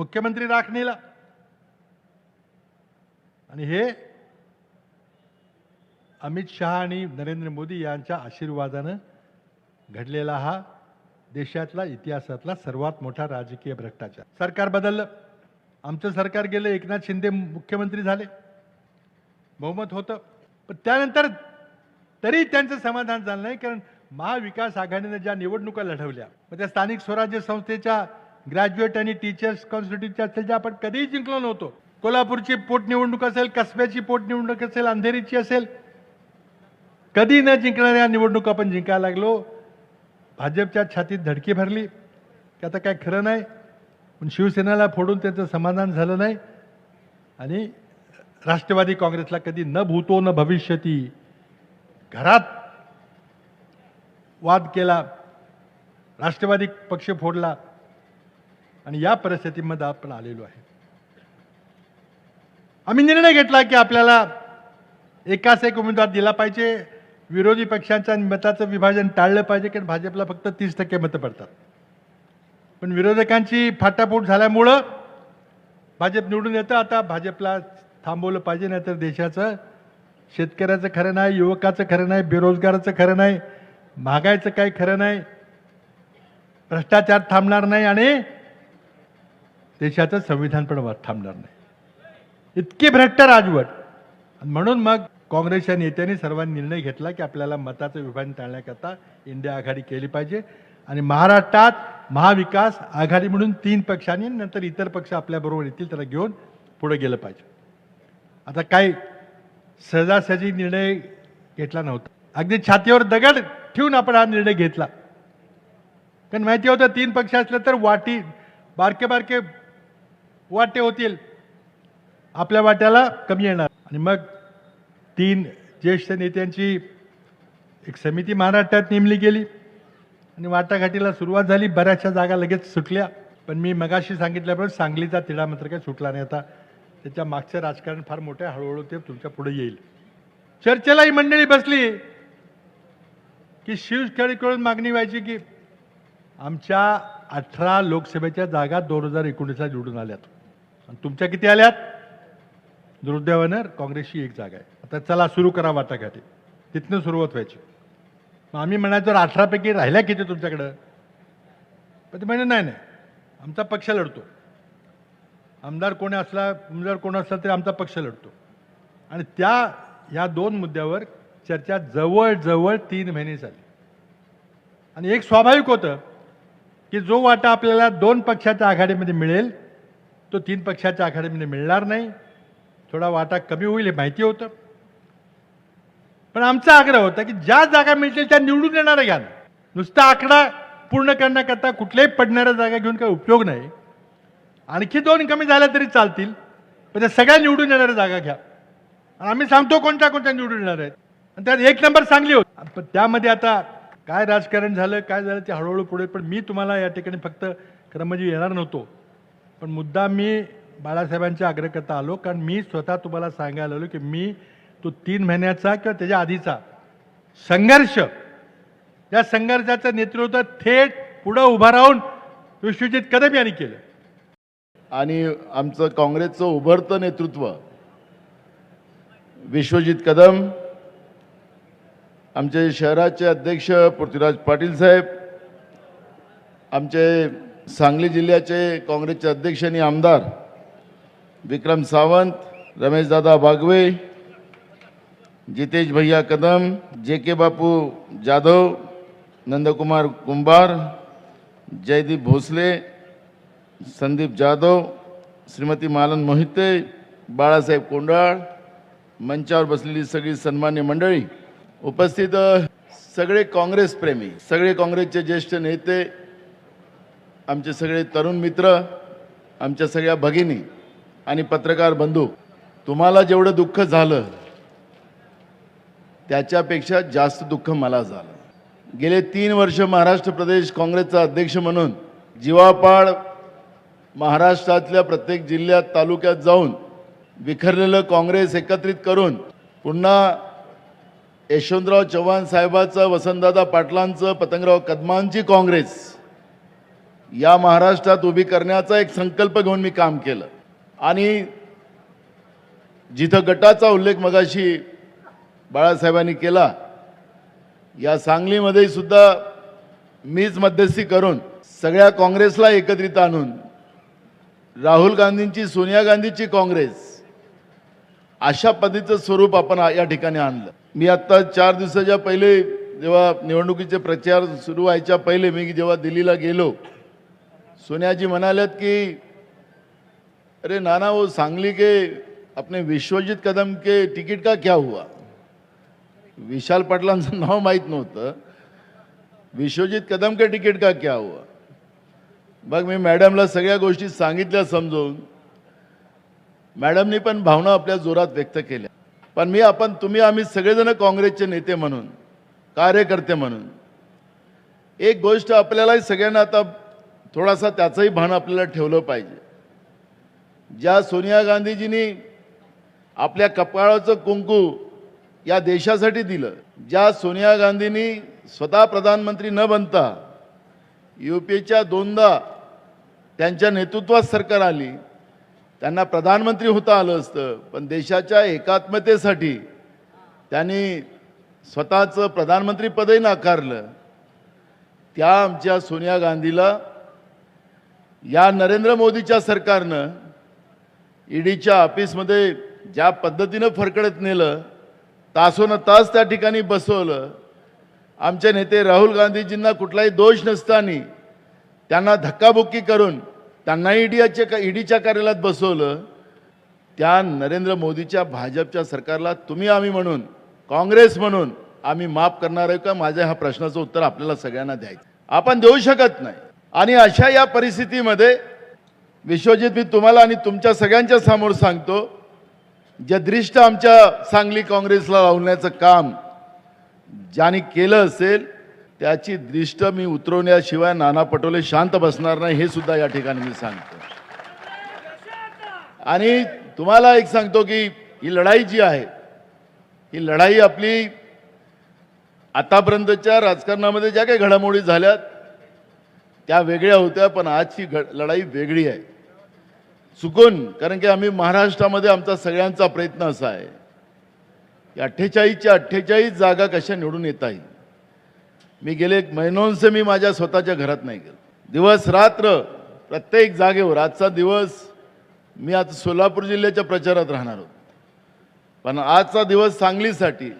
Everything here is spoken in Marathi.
मुख्यमंत्री राखणीला. आणि हे अमित शहा आणि नरेंद्र मोदी यांच्या आशीर्वादानं घडलेला हा देशातला इतिहासातला सर्वात मोठा राजकीय भ्रष्टाचार. सरकार बदललं. आमचं सरकार गेलं एकनाथ शिंदे मुख्यमंत्री झाले. बहुमत होतं. पण त्यानंतर तरी त्यांचं समाधान झालं नाही कारण महाविकास आघाडीने ज्या निवडणुका लढवल्या मग त्या स्थानिक स्वराज्य संस्थेच्या ग्रॅज्युएट आणि टीचर्स कॉन्स्टिट्यूटच्या असेल ज्या आपण कधीही जिंकलो नव्हतो. कोल्हापूरची पोटनिवडणूक असेल कसब्याची पोटनिवडणूक असेल अंधेरीची असेल कधी न जिंकणाऱ्या निवडणूक आपण जिंकायला लागलो. भाजपच्या छातीत धडकी भरली की आता काय खरं नाही पण शिवसेनेला फोडून त्याचं समाधान झालं नाही. आणि राष्ट्रवादी काँग्रेसला कधी न भूतो न भविष्यती घरात वाद केला राष्ट्रवादी पक्ष फोडला आणि या परिस्थितीमध्ये आपण आलेलो आहे. आम्ही निर्णय घेतला की आपल्याला एकाच एक उमेदवार दिला पाहिजे. विरोधी पक्षांच्या मताचं विभाजन टाळलं पाहिजे कारण भाजपला फक्त तीस टक्के मतं पडतात. पण विरोधकांची फाटाफूट झाल्यामुळं भाजप निवडून येतं. आता भाजपला थांबवलं पाहिजे नाहीतर देशाचं शेतकऱ्याचं खरं नाही युवकाचं खरं नाही बेरोजगाराचं खरं नाही महागाईचं काही खरं नाही भ्रष्टाचार थांबणार नाही आणि देशाचं संविधान पण थांबणार नाही. इतकी भ्रष्ट राजवट. आणि म्हणून मग काँग्रेसच्या नेत्यांनी सर्वांनी निर्णय घेतला की आपल्याला मताचं विभाजन टाळण्याकरता इंडिया आघाडी केली पाहिजे. आणि महाराष्ट्रात महाविकास आघाडी म्हणून तीन पक्षांनी नंतर इतर पक्ष आपल्याबरोबर येतील त्याला घेऊन पुढे गेलं पाहिजे. आता काय सहजासहजी निर्णय घेतला नव्हता. अगदी छातीवर दगड ठेवून आपण हा निर्णय घेतला. कारण माहिती होतं तीन पक्ष असले तर वाटी बारके बारके वाटे होतील. आपल्या वाट्याला कमी येणार. आणि मग तीन ज्येष्ठ नेत्यांची एक समिती महाराष्ट्रात नेमली गेली. आणि वाटाघाटीला सुरुवात झाली. बऱ्याचशा जागा लगेच सुटल्या. पण मी मगाशी सांगितल्याप्रमाणे सांगलीचा तिढा मात्र काही सुटला नाही. आता त्याच्या मागचं राजकारण फार मोठं आहे. हळूहळू ते तुमच्यापुढे येईल. चर्चेला ही मंडळी बसली. की शिवखेडकडून मागणी व्हायची की आमच्या अठरा लोकसभेच्या जागा दोन हजार एकोणीसला निवडून आल्यात. आणि तुमच्या किती आल्यात? दुर्दैवानं काँग्रेसची एक जागा आहे. आता चला सुरू करा वाटाघाटी. तिथनं सुरुवात व्हायची. मग आम्ही म्हणायचो अठरापैकी राहिल्या किती तुमच्याकडं? पण ते म्हणजे नाही नाही. आमचा पक्ष लढतो. आमदार कोणी असला आमदार कोण असला तरी आमचा पक्ष लढतो. आणि त्या ह्या दोन मुद्द्यावर चर्चा जवळजवळ तीन महिने झाली. आणि एक स्वाभाविक होतं की जो वाटा आपल्याला दोन पक्षाच्या आघाडीमध्ये मिळेल तो तीन पक्षाच्या आघाडीमध्ये मिळणार नाही. थोडा वाटा कमी होईल हे माहिती होतं. पण आमचा आग्रह होता की ज्या जागा मिळतील त्या निवडून येणाऱ्या घ्या नुसता आकडा पूर्ण करण्याकरता कुठल्याही पडणाऱ्या जागा घेऊन काही उपयोग नाही. आणखी दोन कमी झाल्या तरी चालतील पण त्या सगळ्या निवडून येणाऱ्या जागा घ्या. आणि आम्ही सांगतो कोणत्या कोणत्या निवडून येणार आहेत. आणि त्यात एक नंबर सांगली होती. पण त्यामध्ये आता काय राजकारण झालं काय झालं ते हळूहळू पुढे पण मी तुम्हाला या ठिकाणी फक्त खरं म्हणजे येणार नव्हतो. पण मुद्दा मी बाळासाहेबांच्या आग्रहकर्ता आलो कारण मी स्वतः तुम्हाला सांगायला आलो की मी तो तीन महिन्याचा किंवा त्याच्या आधीचा संघर्ष या संघर्षाचं नेतृत्व थेट पुढं उभा राहून विश्वजित कदम यांनी केलं. आणि आमचं काँग्रेसचं उभरतं नेतृत्व विश्वजित कदम आमचे शहराचे अध्यक्ष पृथ्वीराज पाटील साहेब आमचे सांगली जिल्ह्याचे काँग्रेसचे अध्यक्ष आणि आमदार विक्रम सावंत रमेशदादा बागवे जितेश भैया कदम जे के बापू जाधव नंदकुमार कुंभार जयदीप भोसले संदीप जाधव श्रीमती मालन मोहिते बाळासाहेब कोंडाळ मंचावर बसलेली सगळी सन्मान्य मंडळी उपस्थित सगळे काँग्रेस प्रेमी सगळे काँग्रेसचे ज्येष्ठ नेते आमचे सगळे तरुण मित्र आमच्या सगळ्या भगिनी आणि पत्रकार बंधू तुम्हाला जेवढं दुःख झालं त्याच्यापेक्षा जास्त दुःख मला झालं. गेले तीन वर्ष महाराष्ट्र प्रदेश काँग्रेसचा अध्यक्ष म्हणून जीवापाड महाराष्ट्रातल्या प्रत्येक जिल्ह्यात तालुक्यात जाऊन विखरलेलं काँग्रेस एकत्रित करून पुन्हा यशवंतराव चव्हाण साहेबाचं वसंतदादा पाटलांचं पतंगराव कदमांची काँग्रेस या महाराष्ट्रात उभी करण्याचा एक संकल्प घेऊन मी काम केलं. आणि जिथं गटाचा उल्लेख मगाशी बाळासाहेबांनी केला या सांगलीमध्ये सुद्धा मीच मध्यस्थी करून सगळ्या काँग्रेसला एकत्रित आणून राहुल गांधींची सोनिया गांधीची काँग्रेस अशा पद्धतीचं स्वरूप आपण या ठिकाणी आणलं. मी आत्ता चार दिवसाच्या पहिले जेव्हा निवडणुकीचे प्रचार सुरू व्हायच्या पहिले मी जेव्हा दिल्लीला गेलो सोनियाजी म्हणाल्यात की अरे नाना वो सांगली के अपने विश्वजित कदम के तिकीट का क्या हुआ? विशाल पाटलांचं नाव माहीत नव्हतं. विश्वजित कदम के तिकीट का क्या हुआ? मग मी मॅडमला सगळ्या गोष्टी सांगितल्या समजून मॅडमनी पण भावना आपल्या जोरात व्यक्त केल्या. पण मी आपण तुम्ही आम्ही सगळेजण काँग्रेसचे नेते म्हणून कार्यकर्ते म्हणून. एक गोष्ट आपल्याला सगळ्यांना आता थोडासा त्याचंही भान आपल्याला ठेवलं पाहिजे. ज्या सोनिया गांधीजींनी आपल्या कपाळाचं कुंकू या देशासाठी दिलं ज्या सोनिया गांधींनी स्वतः प्रधानमंत्री न बनता यू पीच्या दोनदा त्यांच्या नेतृत्वात सरकार आली त्यांना प्रधानमंत्री होता आलं असतं पण देशाच्या एकात्मतेसाठी त्यांनी स्वतःचं प्रधानमंत्रीपदही नाकारलं. त्या आमच्या सोनिया गांधीला या नरेंद्र मोदीच्या सरकारनं ईडीच्या ऑफिसमध्ये ज्या पद्धतीनं फरकडत नेलं तासोनं तास त्या ठिकाणी बसवलं. आमचे नेते राहुल गांधीजींना कुठलाही दोष नसताना त्यांना धक्काबुक्की करून त्यांना ईडीच्या ईडीच्या कार्यालयात बसवलं. त्या नरेंद्र मोदीच्या भाजपच्या सरकारला तुम्ही आम्ही म्हणून काँग्रेस म्हणून आम्ही माफ करणार आहे का? माझ्या ह्या प्रश्नाचं उत्तर आपल्याला सगळ्यांना द्यायचं आपण देऊ शकत नाही. आणि अशा या परिस्थितीमध्ये विश्वजित मी तुम्हाला आणि तुमच्या सगळ्यांच्या समोर सांगतो जे दृष्ट आमच्या सांगली काँग्रेसला लावण्याचं काम ज्याने केलं असेल त्याची दृष्ट मी उतरवण्याशिवाय नाना पटोले शांत बसणार नाही हे सुद्धा या ठिकाणी मी सांगतो. आणि तुम्हाला एक सांगतो की ही लढाई जी आहे ही लढाई आपली आतापर्यंतच्या राजकारणामध्ये ज्या काही घडामोडी झाल्यात त्या वेगळ्या होत्या पण आजची घ लढाई वेगळी आहे. चुकून कारण की आम्ही महाराष्ट्रामध्ये आमचा सगळ्यांचा प्रयत्न असा आहे की अठ्ठेचाळीसच्या अठ्ठेचाळीस जागा कशा निवडून येता येईल? मी गेले एक महिनोंचे मी माझ्या स्वतःच्या घरात नाही गेलो. दिवस रात्र प्रत्येक जागेवर आजचा दिवस मी आता सोलापूर जिल्ह्याच्या प्रचारात राहणार होतो. पण आजचा दिवस सांगलीसाठी